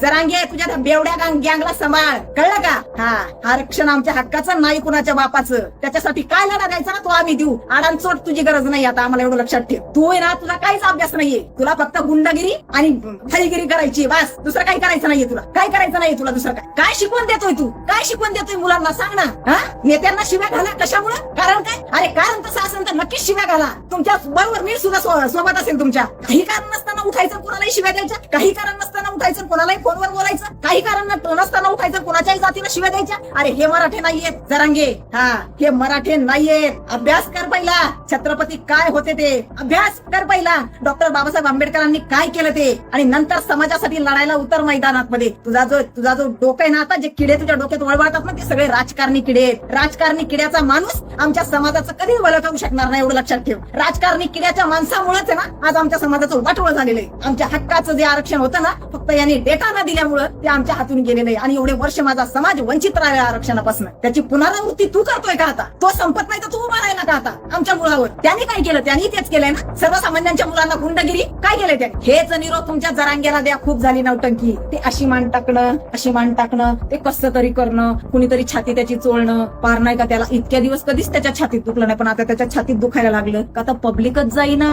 जरांगे तुझ्या त्या बेवड्या गँग- गँगला सांभाळ. कळलं का? हा. आरक्षण आमच्या हक्काचं नाही कुणाच्या बापाचं. त्याच्यासाठी काय लढा द्यायचा ना तो आम्ही देऊ. आडांचोट तुझी गरज नाही आता आम्हाला एवढं लक्षात ठेव. तू आहे ना तुला काहीच अभ्यास नाहीये. तुला फक्त गुंडगिरी आणि थाईगिरी करायची बस. दुसरं काही करायचं नाहीये तुला. काय करायचं नाहीये तुला दुसरं काय? काय शिकवून देतोय तू? काय शिकवून देतोय मुलांना? सांग ना. हा? नेत्यांना शिव्या घाला. कशामुळे? कारण काय? अरे कारण तसं असेल तर नक्कीच शिव्या घाला. तुमच्या बरोबर मी सुद्धा सोबत असेल तुमच्या. काही कारण नसताना उठायचं कोणालाही शिव्या द्यायच्या? काही कारण नसताना उठायचं कोणालाही फोनवर बोलायचं? काही कारण न- नसताना उठायचं कोणाच्याही जातीला शिव्या द्यायच्या. अरे हे मराठे नाहीयेत जरांगे. हा हे मराठे नाहीयेत. अभ्यास कर पहिला. छत्रपती काय होते ते? अभ्यास कर पहिला. डॉक्टर बाबासाहेब आंबेडकरांनी काय केलं ते? आणि नंतर समाजासाठी लढायला उतर मैदानात मध्ये तुझा जो तुझा जो डोकं आहे ना आता जे किडे तुझ्या डोक्यात वळवळतात ना ते सगळे राजकारणी किडे आहेत. राजकारणी किड्याचा माणूस आमच्या समाजाचं कधीच भलं शकणार नाही एवढं लक्षात ठेव. राजकारणी किड्याच्या माणसामुळेच आहे ना आज आमच्या समाजाचं वाटवळ झालेलं आहे. आमच्या हक्काचं जे आरक्षण होतं ना फक्त यांनी डेटा न दिल्यामुळं ते आमच्या हातून गेलेलं आहे आणि एवढे वर्ष माझा समाज वंचित राहिला आरक्षणापासून. त्याची पुनरावृत्ती तू करतोय का आता? तो संपत नाही तर तू उभा राहिला का आता? आमच्या मुळावर त्यांनी काय केलं? त्यांनी तेच केलंय ना? सर्वसामान्यांच्या मुलांना गुंडगिरी? काय केलंय त्यांनी? हेच निरोप तुमच्या जरांगेला द्या. खूप झाली नवटंकी ते अशी मान टाकणं अशी मान टाकणं ते कसं तरी करणं कुणीतरी छाती त्याची चोळणं. पार नाही का त्याला? इतक्या दिवस कधीच त्याच्या छातीत दुखलं नाही. पण आता त्याच्या छातीत दुखायला लागलं. का आता पब्लिकच जाईना.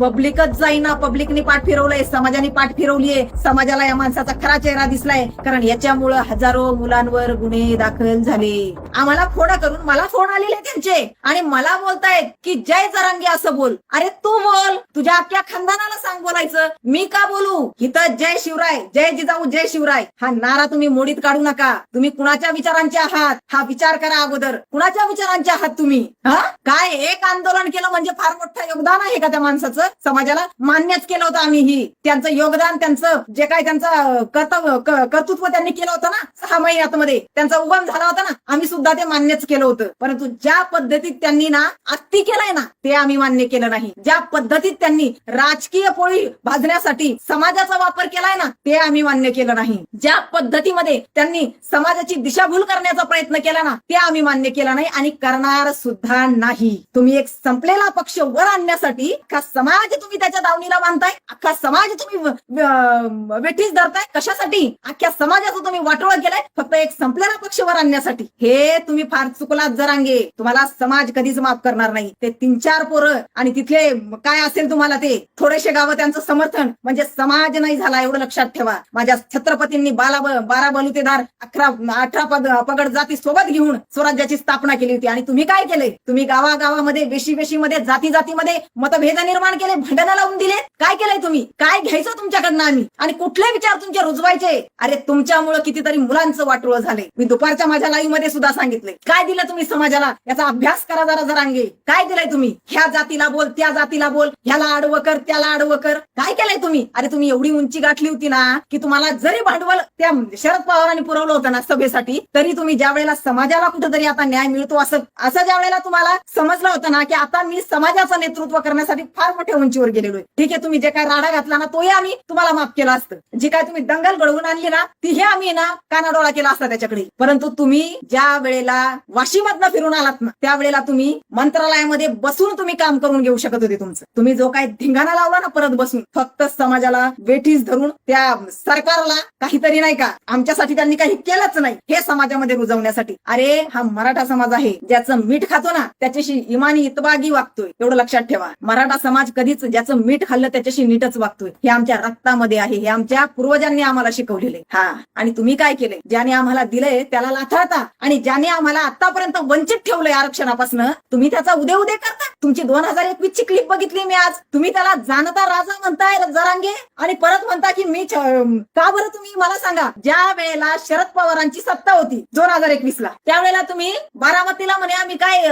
पब्लिकच जाईना. पब्लिकनी पाठ फिरवलंय. समाजाने पाठ फिरवलीये. समाजाला या माणसाचा खरा चेहरा दिसलाय. कारण याच्यामुळं हजारो मुलांवर गुन्हे दाखल झाले. आम्हाला फोडा करून मला फोन आलेले त्यांचे. आणि मला बोलतायत की जय जरांगी असं बोल. अरे तू बोल. तुझ्या अख्ख्या खानदानाला सांग बोलायचं. मी का बोलू? इथं जय शिवराय जय जिजाऊ जय शिवराय. हा नारा तुम्ही मोडीत काढू नका. तुम्ही कुणाच्या विचारांचे आहात? हा विचार करा अगोदर. कुणाच्या विचारांचे आहात तुम्ही? हा? काय एक आंदोलन केलं म्हणजे फार मोठं योगदान आहे का त्या माणसाचं? समाजाला मान्यच केलं होतं आम्ही ही त्यांचं योगदान त्यांचं जे काय त्यांचं कर्तृत्व त्यांनी केलं होतं ना सहा महिन्यात मध्ये त्यांचा उगम झाला होता ना आम्ही सुद्धा ते मान्यच केलं होतं. परंतु ज्या पद्धतीत त्यांनी ना अत्ती केलाय ना ते आम्ही मान्य केलं नाही. ज्या पद्धतीत त्यांनी राजकीय पोळी भाजण्यासाठी समाजाचा वापर केलाय ना ते आम्ही मान्य केलं नाही. ज्या पद्धतीमध्ये त्यांनी समाजाची दिशाभूल करण्याचा प्रयत्न केला ना ते आम्ही मान्य केलं नाही आणि करणार सुद्धा नाही. तुम्ही एक संपलेला पक्ष वर आणण्यासाठी का समाज तुम्ही त्याच्या दावणीला बांधताय अख्खा समाज तुम्ही व- वेठीस धरताय कशासाठी? अख्ख्या समाजाचं तुम्ही वाटोळ केलाय फक्त एक संपलेला पक्ष वर आणण्यासाठी. हे तुम्ही फार चुकलात जरांगे. तुम्हाला समाज कधीच माफ करणार नाही. ते तीन चार पोरं आणि तिथले काय असेल तुम्हाला ते? थोडेसे गावं त्यांचं समर्थन. म्हणजे समाज नाही झाला एवढं लक्षात ठेवा. माझ्या छत्रपतींनी बाला बारा बलुतेदार अकरा अठरा पद पगड जाती सोबत घेऊन स्वराज्याची स्थापना केली होती. आणि तुम्ही काय केले? तुम्ही गावागावामध्ये वेशी वेशीमध्ये जाती जातीमध्ये मतभेद निर्माण केले भांडणं लावून दिले? काय केलंय तुम्ही? काय घ्यायचं तुमच्याकडनं आम्ही? आणि कुठले विचार तुमचे रुजवायचे. अरे तुमच्यामुळे कितीतरी मुलांचं वाटोळ झाले मी दुपारच्या माझ्या लाईव्हमध्ये सुद्धा सांगितले काय दिलं तुम्ही समाजाला? याचा अभ्यास करा जरा जरांगे. काय दिलंय तुम्ही? ह्या जातीला बोल त्या जातीला बोल. ह्याला आडवं कर त्याला आडवं कर. काय केलंय तुम्ही? अरे तुम्ही एवढी उंची गाठली होती ना की तुम्हाला जरी भांडवल त्या शरद पवारांनी पुरवलं होतं ना सभेसाठी तरी तुम्ही ज्या वेळेला समाजाला कुठेतरी आता न्याय मिळतो असं असं ज्या वेळेला तुम्हाला समजलं होतं ना की आता मी समाजाचं नेतृत्व करण्यासाठी फार मोठ्या उंचीवर गेलेलो आहे. ठीक आहे तुम्ही जे काय राडा घातला ना तोही आम्ही तुम्हाला माफ केला असतं. जी काय तुम्ही कंगाल घडवून आणली ना तीही आम्ही ना कानाडोळा केला असता त्याच्याकडे. परंतु तुम्ही ज्या वेळेला वाशिमातनं फिरून आलात ना त्यावेळेला तुम्ही मंत्रालयामध्ये बसून तुम्ही काम करून घेऊ शकत होते तुमचं. तुम्ही जो काय धिंगाणा लावला ना परत बसून फक्त समाजाला वेठीस धरून त्या सरकारला काहीतरी नाही का आमच्यासाठी त्यांनी काही केलंच नाही हे समाजामध्ये रुजवण्यासाठी. अरे हा मराठा समाज आहे ज्याचं मीठ खातो ना त्याच्याशी इमानी इतबागी वागतोय. एवढं लक्षात ठेवा. मराठा समाज कधीच ज्याचं मीठ खाल्लं त्याच्याशी नीटच वागतोय. हे आमच्या रक्तामध्ये आहे हे आमच्या पूर्वजांनी आम्हाला शिकवलेले. हा. आणि तुम्ही काय केले? ज्याने आम्हाला दिलंय त्याला लाथाळता. आणि ज्याने आम्हाला आतापर्यंत वंचित ठेवलंय आरक्षणापासून तुम्ही त्याचा उद्या उद्या करता. तुमची दोन हजार एकवीस ची क्लिप बघितली मी आज. तुम्ही त्याला जाणता राजा म्हणताय जरांगे आणि परत म्हणता की मी का बरं तुम्ही मला सांगा? ज्या वेळेला शरद पवारांची सत्ता होती दोन हजार एकवीस ला त्यावेळेला तुम्ही बारामतीला म्हणे आम्ही काय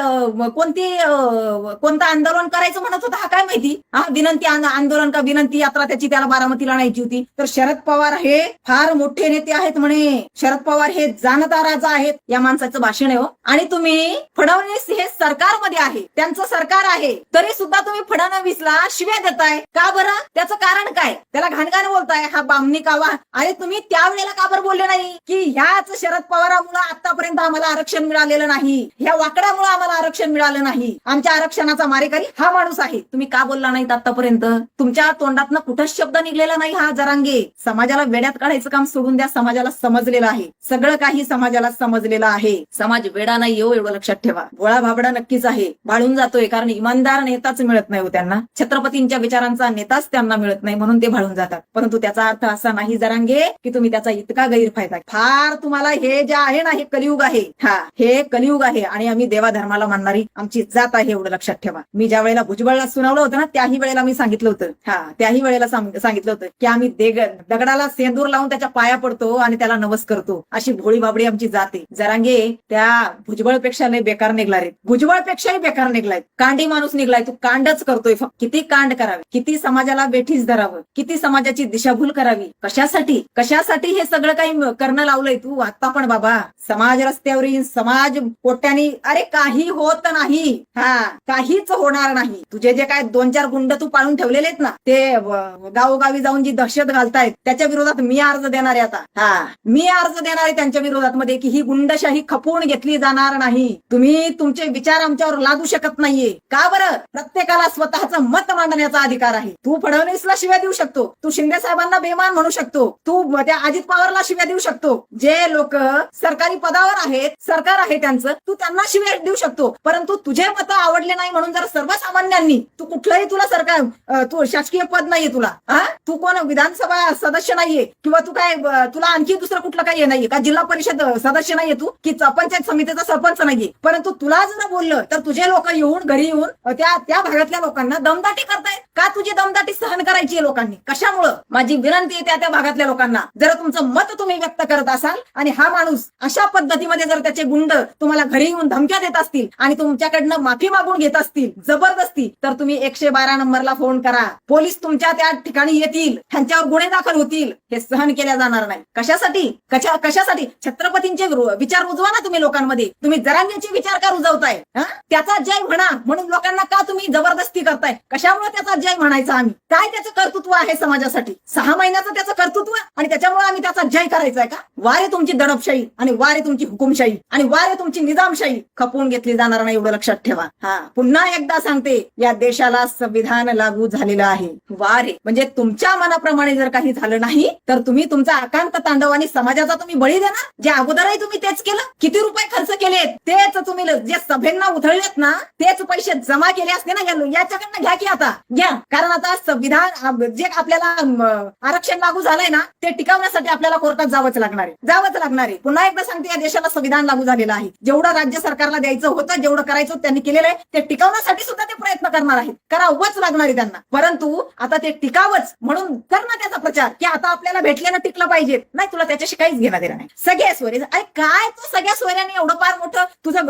कोणती कोणतं आंदोलन करायचं म्हणत होता? हा काय माहिती? हा विनंती आंद- आंदोलन का विनंती यात्रा त्याची त्याला बारामतीला न्यायची होती. तर शरद पवार हे फार मोठे नेते आहेत म्हणे. शरद पवार हे जाणता राजा आहेत या माणसाचं भाषण आहे हो. आणि तुम्ही फडणवीस हे सरकारमध्ये आहे. त्यांचं सरकार आहे. तरी सुद्धा तुम्ही फडणवीसला शिव्या देताय. का बरं? त्याचं कारण काय? त्याला घाणघाण बोलताय. हा बामणी कावा. अरे तुम्ही त्यावेळेला का बरं बोलले नाही? की ह्याच शरद पवारामुळे आतापर्यंत आम्हाला आरक्षण मिळालेलं नाही. ह्या वाकड्यामुळे आम्हाला आरक्षण मिळालं नाही. आमच्या आरक्षणाचा मारेकरी हा माणूस आहे. तुम्ही का बोलला नाहीत आतापर्यंत तुमच्या तोंडातनं कुठंच शब्द निघलेला नाही हा जरांगे. समाजाला वेड्यात काढायचं काम सोडून द्या समाजाला समजलेलं आहे. सगळं काही समाजाला समजलेलं आहे. समाज वेडा नाही येऊ एवढं लक्षात ठेवा. गोळा भाबडा नक्कीच आहे. भाळून जातोय कारण इमानदार नेताच मिळत नाही हो त्यांना. छत्रपतींच्या विचारांचा नेताच त्यांना मिळत नाही म्हणून ते भाळून जातात. परंतु त्याचा अर्थ असा नाही जरांगे की तुम्ही त्याचा इतका गैरफायदा फार तुम्हाला हे जे आहे ना हे कलियुग आहे. हा हे कलियुग आहे आणि आम्ही देवाधर्माला मानणारी आमची जात आहे एवढं लक्षात ठेवा. मी ज्या वेळेला भुजबळला सुनावलं होतं ना त्याही वेळेला मी सांगितलं होतं. हा त्याही वेळेला सांगितलं होतं की आम्ही दगडाला सेंदूर लावून त्याच्या पाया पडतो आणि त्याला नवस करतो. अशी भोळी बाबडी आमची जाते. जरांगे त्या भुजबळपेक्षा नाही बेकार निघला रे भुजबळपेक्षाही बेकार निघलाय. कांडी माणूस निघलाय. तू कांडच करतोय. फक्त किती कांड करावे? किती समाजाला बेठीस धरावं? किती समाजाची दिशाभूल करावी? कशासाठी? कशासाठी हे सगळं काही करणं लावलंय तू? आता पण बाबा समाज रस्त्यावर समाज पोट्यानी अरे काही होत नाही. हा काहीच होणार नाही. तुझे जे काय दोन चार गुंड तू पाळून ठेवलेले आहेत ना ते गावोगावी जाऊन जी दहशत घालतायत त्याच्या विरोधात मी अर्ज देणार आहे आता. हा मी अर्ज देणार आहे त्यांच्या विरोधात मध्ये की ही गुंडशाही खपवून घेतली जाणार नाही. तुम्ही तुमचे विचार आमच्यावर लादू शकत नाहीये. का बरं? प्रत्येकाला स्वतःचं मत मांडण्याचा अधिकार आहे. तू फडणवीसला शिव्या देऊ शकतो. तू शिंदे साहेबांना बेमान म्हणू शकतो. तू त्या अजित पवारला शिव्या देऊ शकतो. जे लोक सरकारी पदावर आहेत सरकार आहे त्यांचं तू त्यांना शिव्या देऊ शकतो. परंतु तुझे मत आवडले नाही म्हणून जर सर्वसामान्यांनी तू कुठलंही तुला सरकार तू शासकीय पद नाहीये तुला. हा? तू कोण विधानसभा सदस्य नाहीये किंवा तू काय तुला आणखी दुसरं कुठलं काही हे नाहीये? का जिल्हा परिषद सदस्य नाहीये तू? की पंचायत समितीचा सरपंच नाहीये? परंतु तुला जर बोललं तर तुझे लोक येऊन घरी येऊन त्या त्या भागातल्या लोकांना दमदाटी करताय का तुझी दमदाटी सहन करायची आहे लोकांनी? कशामुळं? माझी विनंती आहे त्या त्या भागातल्या लोकांना. जर तुमचं मत तुम्ही व्यक्त करत असाल आणि हा माणूस अशा पद्धतीमध्ये जर त्याचे गुंड तुम्हाला घरी येऊन धमक्या देत असतील आणि तुमच्याकडनं माफी मागून घेत असतील जबरदस्ती तर तुम्ही एकशे बारा नंबरला फोन करा. पोलीस तुमच्या त्या ठिकाणी येतील त्यांच्यावर गुन्हे दाखल होतील. हे सहन केल्या जाणार नाही. कशासाठी? कशा कशासाठी? छत्रपतींचे विचार रुजवा ना तुम्ही लोकांमध्ये. तुम्ही जरांगीचे विचार का रुजवताय? हा? त्याचा जय म्हणा. म्हणून लोकांना का तुम्ही जबरदस्ती करताय? कशामुळे त्याचा जय म्हणायचा आम्ही? काय त्याचं कर्तृत्व आहे समाजासाठी? सहा महिन्याचं त्याचं कर्तृत्व? आणि त्याच्यामुळे आम्ही त्याचा जय करायचा आहे का? वारे तुमची दडपशाही आणि वारे तुमची हुकुमशाही आणि वारे तुमची निजामशाही खपवून घेतली जाणार नाही एवढं लक्षात ठेवा. हा. पुन्हा एकदा सांगते या देशाला संविधान लागू झालेलं आहे. वारे. म्हणजे तुमच्या मनाप्रमाणे जर काही झालं नाही तर तुम्ही तुमचा आकांत तांडव आणि समाजाचा तुम्ही बळी द्या ना जे अगोदरही तुम्ही तेच केलं किती रुपये खर्च केलेत तेच तुम्ही जे सभेंना उधळलेत ना तेच पैसे जमा केले असते ना याच्याकडनं घ्या की आता घ्या. कारण आता संविधान जे आपल्याला आरक्षण लागू झालंय ना ते टिकवण्यासाठी आपल्याला कोर्टात जावंच लागणार आहे. जावंच लागणार आहे. पुन्हा एकदा सांगते या देशाला संविधान लागू झालेलं आहे. जेवढं राज्य सरकारला द्यायचं होतं जेवढं करायचं त्यांनी केलेलं आहे ते टिकवण्यासाठी सुद्धा ते प्रयत्न करणार आहेत. करावंच लागणार आहे त्यांना. परंतु आता ते टिकावंच म्हणून कर ना त्याचा प्रचार की आता आपल्याला भेटले ना टिकलं पाहिजे नाही तुला त्याच्याशी काहीच घेणं देणार नाही. सगळ्या सोयरे अरे काय तू सगळ्या सोयऱ्याने एवढं फार मोठं? तुझं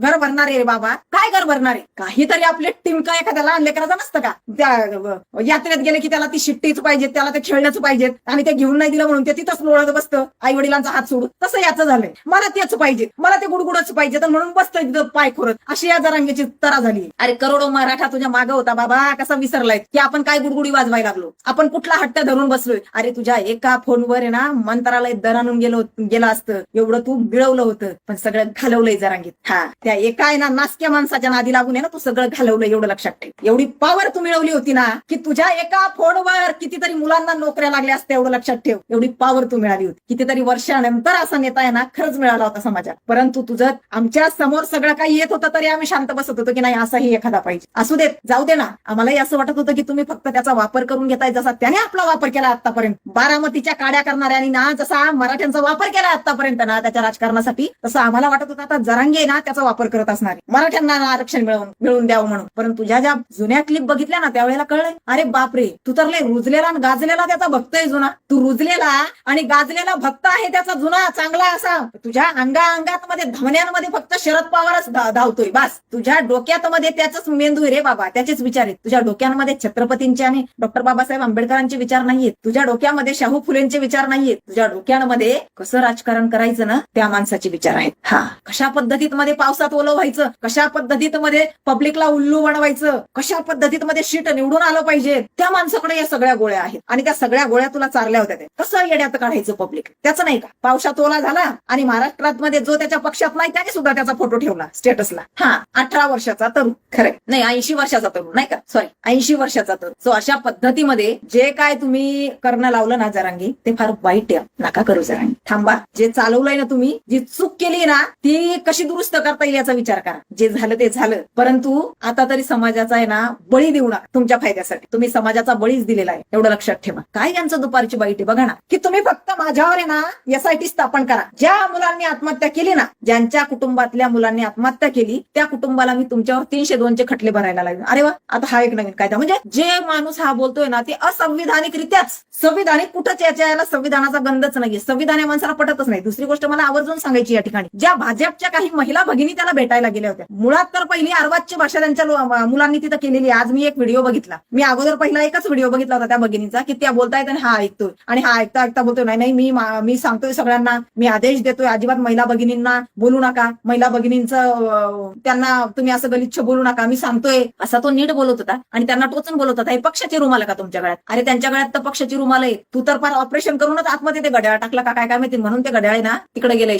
घर भरणार आहे रे बाबा. काय घर भरणार आहे? काहीतरी आपले टिमका एखाद्या लहान लेकराचा नसतं का? त्या यात्रेत गेले की त्याला ती शिट्टीच पाहिजे त्याला ते खेळण्याच पाहिजेत. आणि ते घेऊन नाही दिलं म्हणून ते तिथंच लोळत बसतं. आई वडिलांचा हात सोडून. तसं याचं झालंय. मला तेच पाहिजे मला ते गुडगुडच पाहिजे तर म्हणून बसतंय तिथं पाय खोरत. अशी या जरांगीची तरा झाली अरे करोडो मराठा तुझ्या मागं होता बाबा. कसा विसरलाय? की आपण काय गुडगुडी वाजवायला लागलो? आपण कुठला हट्ट धरून बसलोय? अरे तुझ्या एका फोनवर आहे ना मंत्रालय दर आणून गेलो गेलं असतं. एवढं तू मिळवलं होतं. पण सगळं घालवलंय जरांगीत. हा. त्या एका आहे ना नासक्या माणसाच्या नादी लागून आहे ना तू सगळं घालवलं एवढं लक्षात ठेव. एवढी पॉवर तू मिळवली होती ना की तुझ्या एका फोनवर कितीतरी मुलांना नोकऱ्या लागल्या असत्या एवढं लक्षात ठेव. एवढी पॉवर तू मिळाली होती. कितीतरी वर्षानंतर असा नेता आहे ना खरंच मिळाला होता समाजात. परंतु तुझं आमच्यासमोर सगळं काही येत होतं तरी आम्ही शांत बसत होतो की नाही असाही एखादा पाहिजे. असू देत जाऊ दे ना. आम्हालाही असं वाटत होतं की तुम्ही फक्त त्याचा वापर करून घेताय जसा त्याने आपला वापर केला आतापर्यंत. बारामतीच्या काड्या करणाऱ्यांनी ना जसा मराठ्यांचा वापर केला आतापर्यंत ना त्याच्या राजकारणासाठी तसं आम्हाला वाटत होतं आता जरांगे ना त्याचा वापर करत असणार मराठ्यांना आरक्षण मिळवून मिळवून द्यावं म्हणून. परंतु तुझ्या ज्या जुन्या क्लिप बघितल्या ना त्यावेळेला कळलंय अरे बापरे तू तर रुजलेला आणि गाजलेला त्याचा भक्त आहे जुना. तू रुजलेला आणि गाजलेला भक्त आहे त्याचा जुना चांगला असा. तुझ्या अंगा अंगात मध्ये धमन्यांमध्ये फक्त शरद पवारच धावतोय बस. तुझ्या डोक्यात मध्ये त्याच मेंदू रे बाबा त्याचेच विचार आहेत. तुझ्या डोक्यांमध्ये छत्रपतींचे आणि डॉक्टर बाबासाहेब आंबेडकरांचे विचार नाहीयेत. तुझ्या डोक्यामध्ये शाहू फुलेंचे विचार नाहीयेत. तुझ्या डोक्यांमध्ये कसं राजकारण करायचं ना त्या माणसाचे विचार आहेत. हा कशा पद्धतीत मध्ये पावसात ओलं व्हायचं? कशा पद्धतीत मध्ये पब्लिकला उल्लू बनवायचं? कशा पद्धतीत मध्ये शीट निवडून आलं पाहिजे? त्या माणसाकडे या सगळ्या गोळ्या आहेत. आणि त्या सगळ्या गोळ्या तुला चारल्या होत्या ते कसं येड्यात काढायचं पब्लिक त्याचं नाही का? पावसात ओला झाला आणि महाराष्ट्रात मध्ये जो त्याच्या पक्षात नाही त्याने सुद्धा त्याचा फोटो ठेवला स्टेटसला हा अठरा वर्षाचा तरुण. खरंय नाही ऐंशी वर्षाचा तरुण. नाही का? सॉरी ऐंशी वर्षाचा तरुण. सो अशा पद्धतीमध्ये जे काय तुम्ही करणं लावलं ना जरांगे ते फार वाईट आहे. नका करू जरांगे. थांबा. जे चालवलंय ना तुम्ही जी चूक केली ना ती कशी दुरुस्त करता येईल याचा विचार करा. जे झालं ते झालं. परंतु आता तरी समाजाचा आहे ना बळी देऊ नका तुमच्या फायद्यासाठी. तुम्ही समाजाचा बळीच दिलेला आहे. एवढं लक्षात ठेवा. काय यांचं दुपारची वाईट आहे? बघा ना. की तुम्ही फक्त माझ्यावर आहे ना एसआयटी स्थापन करा. ज्या मुलांनी आत्महत्या केली ना ज्यांच्या कुटुंबातल्या मुलांनी आत्महत्या केली त्या कुटुंबाला मी तुमच्यावर तीनशे दोनचे खटले भरायला लागले अरे वा आता हा एक नवीन कायदा. म्हणजे जे माणूस हा बोलतोय ना ते असंविधानिकरित्याच संविधानिक कुठंच याच्या याला संविधानाचा गंधच नाहीये. संविधान या माणसाला पटतच नाही. दुसरी गोष्ट मला आवर्जून सांगायची या ठिकाणी. ज्या भाजपच्या काही महिला भगिनी त्याला भेटायला गेल्या होत्या. मुळात तर पहिली अर्वाजची भाषा त्यांच्या मुलांनी तिथं केलेली आज मी एक व्हिडिओ बघितला. मी अगोदर पहिला एकच व्हिडिओ बघितला होता त्या भगिनीचा की त्या बोलतायत आणि हा ऐकतोय. आणि हा ऐकता ऐकता बोलतोय. नाही नाही मी मी सांगतोय सगळ्यांना. मी आदेश देतोय अजिबात महिला भगिनींना बोलू नका. महिला भगिनींचं त्यांना तुम्ही असं गलिच्छ बोलू नका. मी सांगतोय. असा तो नीट बोलत होता आणि त्यांना टोचून बोलत होता. हे पक्षाची रुमाल का तुमच्या गळ्यात? अरे त्यांच्या गळ्यात तर पक्षाची रुमाल आहे. तू तर ऑपरेशन करूनच आतमध्ये ते घड्याळ टाकला का काय काय माहिती? म्हणून ते घड्याळ ना तिकडे गेले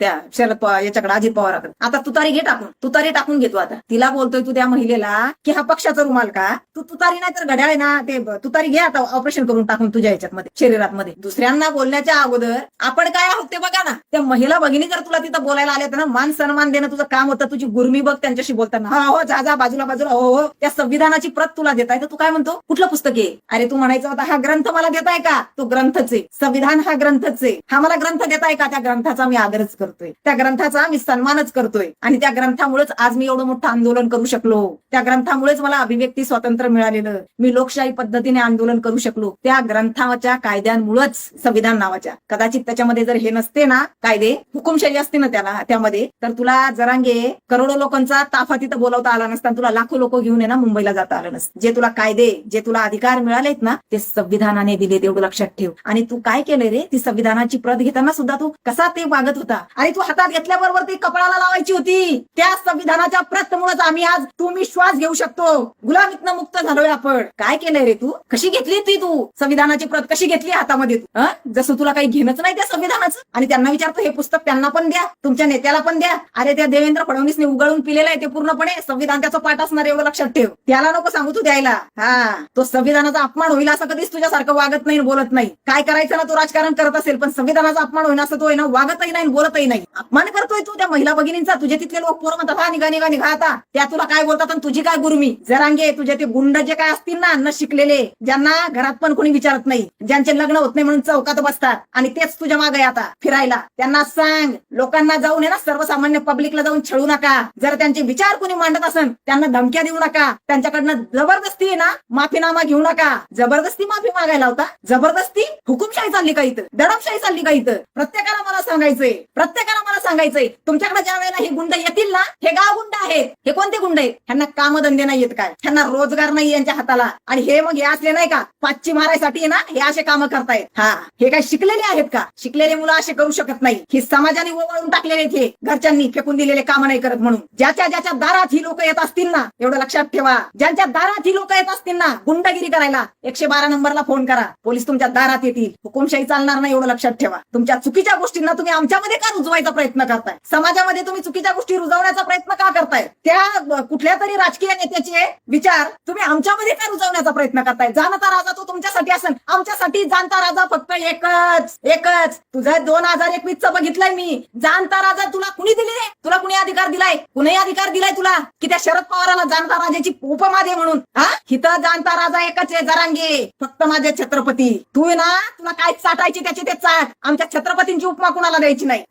त्या शरद पवार याच्याकडे अजित पवाराकडे. आता तुतारी घे टाकून. तुतारी टाकून घेतो आता. तिला बोलतोय तू त्या महिलेला की हा पक्षाचा रुमाल का? तू तुतारी नाही तर घड्याळ ना ते तुतारी घे आता ऑपरेशन करून टाकून तुझ्या याच्यात मध्ये शरीरात मध्ये दुसऱ्यांना बोलण्याच्या अगोदर आपण काय आहोत ते बघा ना. त्या महिला भगिनी जर तुला तिथं बोलायला आल्या तर ना मान सन्मान देणं तुझं काम होतं. तुझी गुरमी बघ त्यांच्याशी बोलताना. हा हो जा जा बाजूला बाजूला. हो हो. हो. त्या संविधानाची प्रत तुला देताय तर तू काय म्हणतो? कुठलं पुस्तक आहे? अरे तू म्हणायचं होता हा ग्रंथ मला देताय का? तो ग्रंथच आहे संविधान हा ग्रंथच. आहे हा मला ग्रंथ देताय का? त्या ग्रंथाचा मी आदरच करतोय. त्या ग्रंथाचा मी सन्मानच करतोय. आणि त्या ग्रंथामुळेच आज मी एवढं मोठं आंदोलन करू शकलो. त्या ग्रंथामुळेच मला अभिव्यक्ती स्वातंत्र्य मिळालेलं. मी लोकशाही पद्धतीने आंदोलन करू शकलो. त्या ग्रंथाच्या कायद्यांमुळेच संविधान नावाच्या. कदाचित त्याच्यामध्ये जर हे नसते ना कायदे हुकुमशाही असते ना त्याला त्यामध्ये तर तुला जरांगे करोडो लोकांचा ताफा तिथं बोलवता आला नसता तुला लाखो लोक घेऊन ये ना मुंबईला जाता आलं नसतं. जे तुला कायदे जे तुला अधिकार मिळालेत ना ते संविधानाने दिले तेवढं लक्षात ठेव. आणि तू काय केलंय रे? ती संविधानाची प्रत घेताना सुद्धा तू कसा ते वागत होता? आणि तू हातात घेतल्याबरोबर ती कपाळाला लावायची होती. त्या संविधानाच्या प्रतमुळेच आम्ही आज तू मी श्वास घेऊ शकतो. गुलामीतनं मुक्त झालोय आपण. काय केलंय रे तू? कशी घेतली ती तू? संविधानाची प्रत कशी घेतली हातामध्ये तू? जसं तुला काही घेणंच नाही त्या संविधानाचं. आणि त्यांना विचारतो हे पुस्तक त्यांना पण द्या. तुमच्या नेत्याला पण द्या. अरे त्या देवेंद्र फडणवीसने उघडून पिलेलं आहे ते पूर्णपणे. संविधान त्याचा पाठ असणार एवढं लक्षात ठेव. त्याला नको सांगू तू द्यायला. हा. तो संविधानाचा अपमान होईल असं कधीच तुझ्यासारखं वागत नाही बोलत. करत नाही. काय करायचं ना तू राजकारण करत असेल पण संविधानाचा अपमान होईना असं तो आहे ना वागतही नाही बोलतही नाही. अपमान करतोय तू त्या महिला भगिनींचा तुझे तिथले लोक पोरं म्हणतात हा निघा निघा निघा आता. त्या तुला काय बोलतात आणि तुझी काय गुरुमी? जरांगे तुझे ते गुंड जे काय असतील ना न शिकलेले ज्यांना घरात पण कोणी विचारत नाही ज्यांचे लग्न होत नाही म्हणून चौकात बसतात आणि तेच तुझ्या मागे आता फिरायला. त्यांना सांग लोकांना जाऊन आहे ना सर्वसामान्य पब्लिकला जाऊन छळू नका. जर त्यांचे विचार कोणी मांडत असेल त्यांना धमक्या देऊ नका. त्यांच्याकडनं जबरदस्ती आहे ना माफीनामा घेऊ नका. जबरदस्ती माफी मागायला होता जबरदस्ती हुकुमशाही चालली का इथं? दडपशाही चालली का इथं? प्रत्येकाला मला सांगायचंय. प्रत्येकाला मला सांगायचंय. तुमच्याकडे ज्या वेळेला हे गुंड येतील ना हे गाव गुंड आहेत. हे कोणते गुंड आहेत? ह्यांना कामधंदे नाही येत काय? ह्यांना रोजगार नाही यांच्या हाताला. आणि हे मग हे असले नाही का? पाचची मारायसाठी ना हे असे कामं करतायत. हा. हे काय शिकलेले आहेत का? शिकलेले मुलं असे करू शकत नाही. ही समाजाने ओवाळून टाकलेले हे. घरच्यांनी फेकून दिलेले काम नाही करत म्हणून. ज्याच्या ज्याच्या दारात ही लोक येत असतील ना एवढं लक्षात ठेवा. ज्यांच्या दारात ही लोक येत असतील ना गुंडगिरी करायला एकशे बारा नंबरला फोन करा. पोलीस तुमच्या दारात येतील. हुकुमशाही चालणार नाही एवढं लक्षात ठेवा. तुमच्या चुकीच्या गोष्टींना तुम्ही आमच्यामध्ये का रुजवायचा प्रयत्न करताय? समाजामध्ये तुम्ही चुकीच्या गोष्टी रुजवण्याचा प्रयत्न का करताय? त्या कुठल्या तरी राजकीय नेत्याचे विचार तुम्ही आमच्यामध्ये का रुजवण्याचा प्रयत्न करताय? जाणता राजा तो तुमच्यासाठी असेल आमच्यासाठी जाणता राजा फक्त एकच एकच. तुझं दोन हजार एकवीस च बघितलंय मी. जाणता राजा तुला कुणी दिले तुला कुणी अधिकार दिलाय? कुणी अधिकार दिलाय तुला? की त्या शरद पवाराला जाणता राजाची उपमा दे म्हणून? हा? हिथं जाणता राजा एकच आहे जरांगे. फक्त माझे छत्रपती. तू आहे ना तुला काय चाटायची त्याची ते चाट. आमच्या छत्रपतींची उपमा कुणाला द्यायची नाही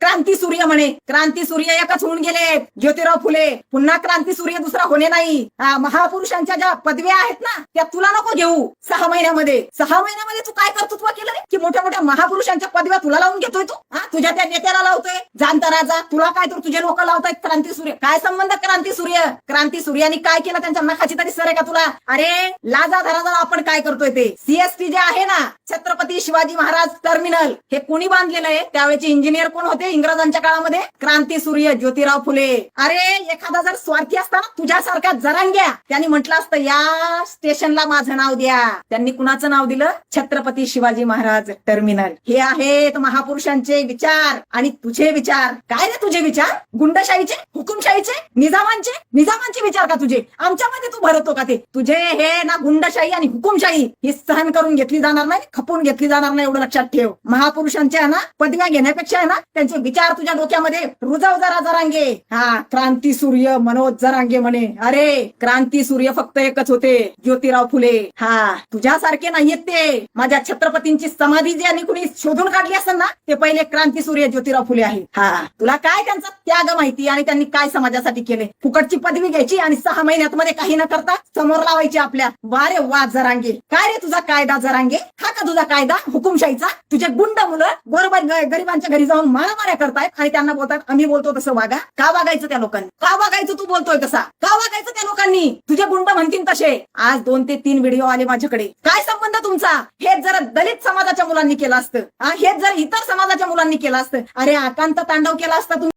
क्रांती सूर्य म्हणे. क्रांती सूर्य एकच होऊन गेले ज्योतिराव फुले. पुन्हा क्रांती सूर्य दुसरा होणे नाही. महापुरुषांच्या ज्या पदव्या आहेत ना त्या तुला नको घेऊ. सहा महिन्यामध्ये. सहा महिन्यामध्ये तू काय कर्तृत्व केलं रे? की मोठ्या मोठ्या महापुरुषांच्या पदव्या तुला लावून घेतोय तू? हा तुझ्या त्या नेत्याला लावतोय. जाणता राजा तुला काय तर तुझे लोक लावतायत क्रांती सूर्य. काय संबंध क्रांती सूर्य? क्रांती सूर्याने काय केलं? त्यांच्या नखाची तरी सर आहे का तुला? अरे लाजा धराजा आपण काय करतोय ते? सीएसटी जे आहे ना छत्रपती शिवाजी महाराज टर्मिनल हे कोणी बांधलेलं आहे? त्यावेळेचे इंजिनियर कोण होते इंग्रजांच्या काळामध्ये? क्रांती सूर्य ज्योतिराव फुले. अरे एखादा जर स्वार्थी असता ना तुझ्यासारखा जरांग्या त्यांनी म्हटलं असतं या स्टेशनला माझं नाव द्या. त्यांनी कुणाचं नाव दिलं? छत्रपती शिवाजी महाराज टर्मिनल हे आहेत महापुरुषांचे विचार विचार आणि तुझे विचार. काय रे तुझे विचार? गुंडशाहीचे? हुकुमशाहीचे? निजामांचे? निजामांचे विचार का तुझे? आमच्यामध्ये तू भरतो का ते? तुझे हे ना गुंडशाही आणि हुकुमशाही ही सहन करून घेतली जाणार नाही खपून घेतली जाणार नाही एवढं लक्षात ठेव. महापुरुषांच्या ना पदव्या घेण्यापेक्षा ना त्यांचे विचार तुझ्या डोक्यामध्ये रुजव जरा जरांगे. हा क्रांती सूर्य मनोज जरांगे म्हणे. अरे क्रांती सूर्य फक्त एकच होते ज्योतिराव फुले. हा तुझ्यासारखे नाहीयेत ते. माझ्या छत्रपतींची समाधी जी आणि कुणी शोधून काढली असेल ना ते पहिले क्रांती सूर्य ज्योतिराव फुले आहे. हा तुला काय त्यांचा त्याग माहिती आणि त्यांनी काय समाजासाठी केले? फुकटची पदवी घ्यायची आणि सहा महिन्यात मध्ये काही न करता समोर लावायची आपल्या. वारे वा जरांगे. काय रे तुझा कायदा जरांगे? हा का तुझा कायदा? हुकुमशाहीचा तुझे गुंड मुलं बरोबर गरिबांच्या घरी जाऊन मारामाऱ्या करतायत आणि त्यांना बोलतात आम्ही बोलतो तसं वागा. का वागायचं त्या लोकांनी? का वागायचं तू बोलतोय तसा? का वागायचं त्या लोकांनी? तुझे गुंड म्हणतील तसे. आज दोन ते तीन व्हिडिओ आले माझ्याकडे. काय संबंध तुमचा? हेच जर दलित समाजाच्या मुलांनी केलं असतं. हेच जर इतर समाजाच्या मुलांनी केलं असतं. अरे आकांत तांडव केला असता तुम्ही.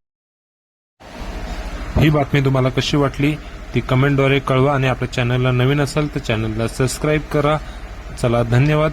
ही बातमी तुम्हाला कशी वाटली? ती कमेंटद्वारे कळवा आणि आपल्या चॅनलला नवीन असाल तर चॅनलला सबस्क्राईब करा. चला धन्यवाद.